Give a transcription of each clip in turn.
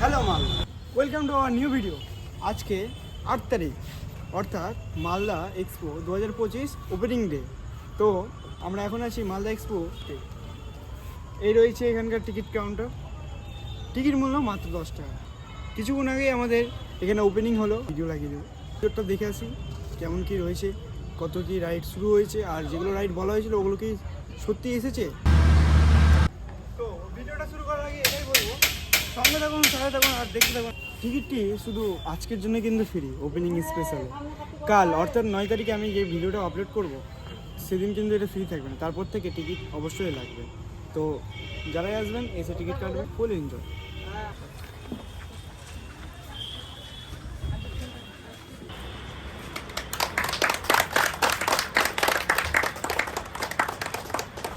Hello মাল welcome to our new video আজকে আট তারিখ, অর্থাৎ মালদা এক্সপো দু হাজার পঁচিশ ওপেনিং ডে তো আমরা এখন আছি মালদা এক্সপো এই রয়েছে এখানকার টিকিট কাউন্টার টিকিট মূল্য মাত্র দশ টাকা। কিছুক্ষণ আগেই আমাদের এখানে ওপেনিং হলো। ভিডিও লাগিয়ে দেবো। ভিডিওটা দেখে আসি, কেমন কি রয়েছে। কত কি রাইড শুরু হয়েছে আর যেগুলো রাইড বলা হয়েছিল ওগুলো কি সত্যি এসেছে? তো ভিডিওটা শুরু করার আগে এটাই বলব সঙ্গে থাকুন সাথে থাকুন আর দেখতে থাকুন। টিকিটটি শুধু আজকের জন্য কিন্তু ফ্রি ওপেনিং স্পেশাল কাল অর্থাৎ নয় তারিখে আমি যে ভিডিওটা আপলোড করব সেদিন কিন্তু এটা ফ্রি থাকবে না। তারপর থেকে টিকিট অবশ্যই লাগবে। তো যারাই আসবেন এসে টিকিট কাটবেন ফুল এনজয়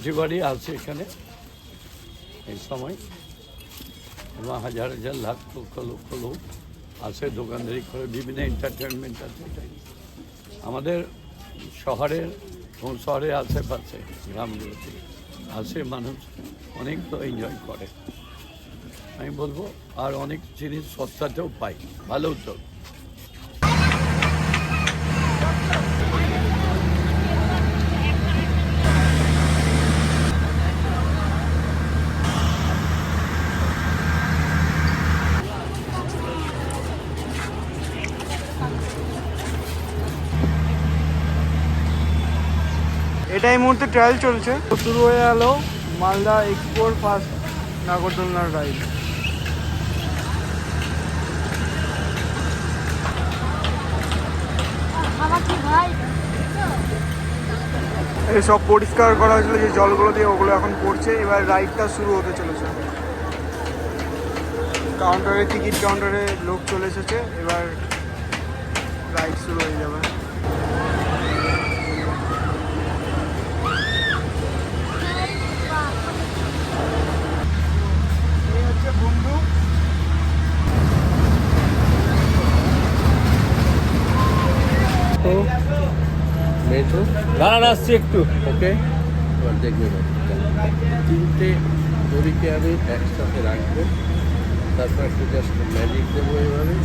যেবারই আছে এখানে। এই সময় এবং হাজার হাজার লাখ, লক্ষ লক্ষ লোক আছে, দোকানদারি করে, বিভিন্ন এন্টারটেনমেন্ট আছে এটাই। আমাদের শহরের এবং শহরের আশেপাশে, গ্রামগুলোতে আসে মানুষ অনেক তো এনজয় করে। আমি বলব, আর অনেক জিনিস সস্তাতেও পাই, ভালো তো। এটা এই মুহূর্তে ট্রায়াল চলছে। শুরু হয়ে গেল মালদা এক্সপোর ফার্স্ট নাগরদোলনার রাইড সব পরিষ্কার করা হয়েছিল যে জলগুলো দিয়ে ওগুলো এখন পড়ছে, এবার রাইডটা শুরু হতে চলেছে। কাউন্টারে টিকিট কাউন্টারে লোক চলে এসেছে, এবার রাইড শুরু হয়ে যাবে। মেট্রো দাঁড়ান, আসছি একটু। ওকে? এবার দেখবে তিনটে দড়িকে আমি একসাথে রাখব। তারপর একটু জাস্ট ম্যাজিক দেবো এইভাবে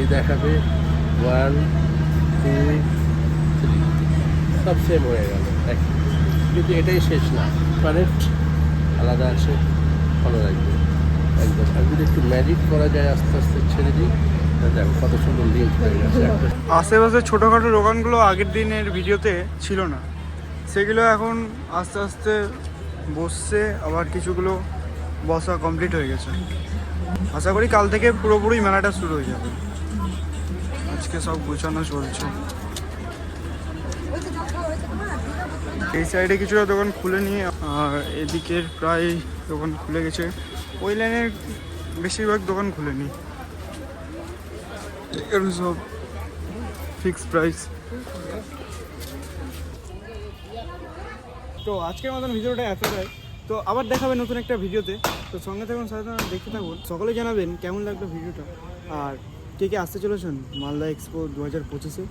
এই দেখাবে। ওয়ান টু থ্রি সব সেম হয়ে গেল। এক। কিন্তু এটাই শেষ না। কানেক্ট আলাদা আছে। ভালো লাগবে। একদম। আর যদি একটু ম্যাজিক করা যায় আস্তে আস্তে ছেড়ে দিই। আশেপাশে ছোটোখাটো দোকানগুলো আগের দিনের ভিডিওতে ছিল না। সেগুলো এখন আস্তে আস্তে বসছে, আবার কিছুগুলো বসা কমপ্লিট হয়ে গেছে। আশা করি কাল থেকে পুরোপুরি মেলাটা শুরু হয়ে যাবে। আজকে সব গোছানো চলছে। এই সাইডে কিছুটা দোকান খুলে নিয়ে, আর এদিকের প্রায় দোকান খুলে গেছে। ওই লাইনের বেশিরভাগ দোকান খুলেনি। সব ফিক্স প্রাইস তো আজকের মতন ভিডিওটা এতটাই। তো আবার দেখাবে নতুন একটা ভিডিওতে। তো সঙ্গে থাকুন থাকুন, দেখতে থাকুন। সকলে জানাবেন কেমন লাগল ভিডিওটা। আর কে কে আসতে চলেছেন? মালদা এক্সপো দু হাজার পঁচিশে।